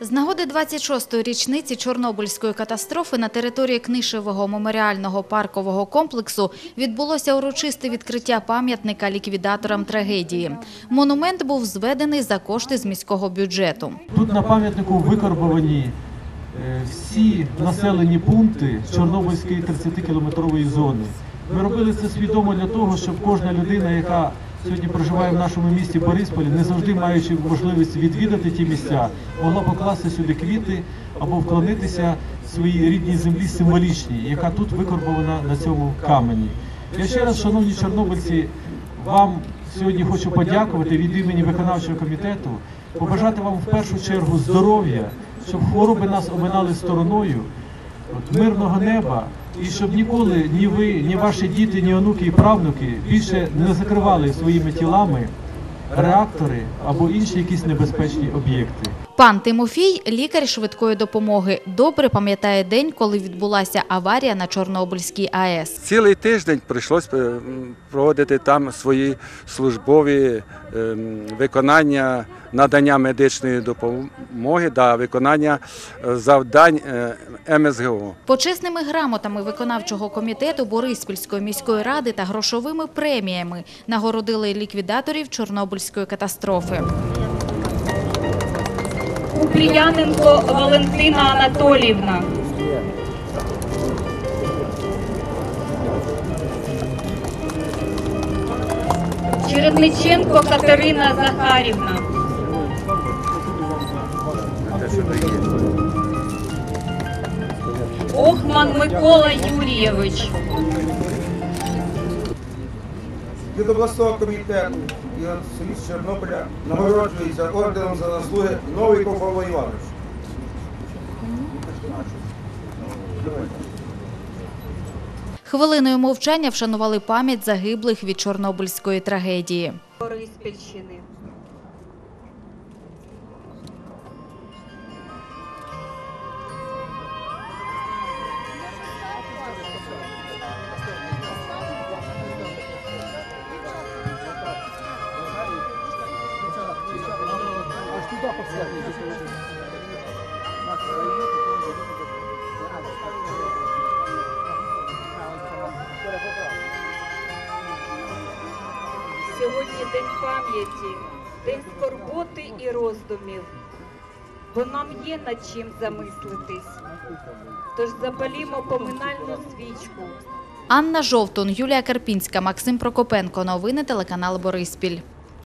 З нагоди 26-ї річниці Чорнобильської катастрофи на території Книшевого меморіального паркового комплексу відбулося урочисте відкриття пам'ятника ліквідаторам трагедії. Монумент був зведений за кошти з міського бюджету. Тут на пам'ятнику викарбовані е, всі населені пункти Чорнобильської 30-кілометрової зони. Ми робили це свідомо для того, щоб кожна людина, яка сьогодні проживає в нашому місті Борисполі, не завжди маючи можливість відвідати ті місця, могла покласти сюди квіти або вклонитися своїй рідній землі символічній, яка тут викарбована на цьому камені. Я ще раз, шановні чорнобильці, вам сьогодні хочу подякувати від імені виконавчого комітету, побажати вам в першу чергу здоров'я, щоб хвороби нас оминали стороною, от, мирного неба, і щоб ніколи ні ви, ні ваші діти, ні онуки і правнуки більше не закривали своїми тілами реактори або інші якісь небезпечні об'єкти. Пан Тимофій, лікар швидкої допомоги, добре пам'ятає день, коли відбулася аварія на Чорнобильській АЕС. Цілий тиждень прийшлось е, проводити там свої службові ем, виконання надання медичної допомоги та виконання е, завдань е, МСГО. Почесними грамотами виконавчого комітету Бориспільської міської ради та грошовими преміями нагородили ліквідаторів Чорнобильської катастрофи. Купріяненко Валентина Анатоліївна. Чередниченко Катерина Захарівна. Охман Микола Юрійович. від обласного комітету і от селі Чорнобиля нагороджується орденом за заслуги Новиков Павло Іванович. Хвилиною мовчання вшанували пам'ять загиблих від Чорнобильської трагедії. Бориспільщини. Сьогодні день пам'яті, день скорботи і роздумів, бо нам є над чим замислитись. Тож запалімо поминальну свічку. Анна Жовтун, Юлія Карпінська, Максим Прокопенко. Новини телеканал Бориспіль.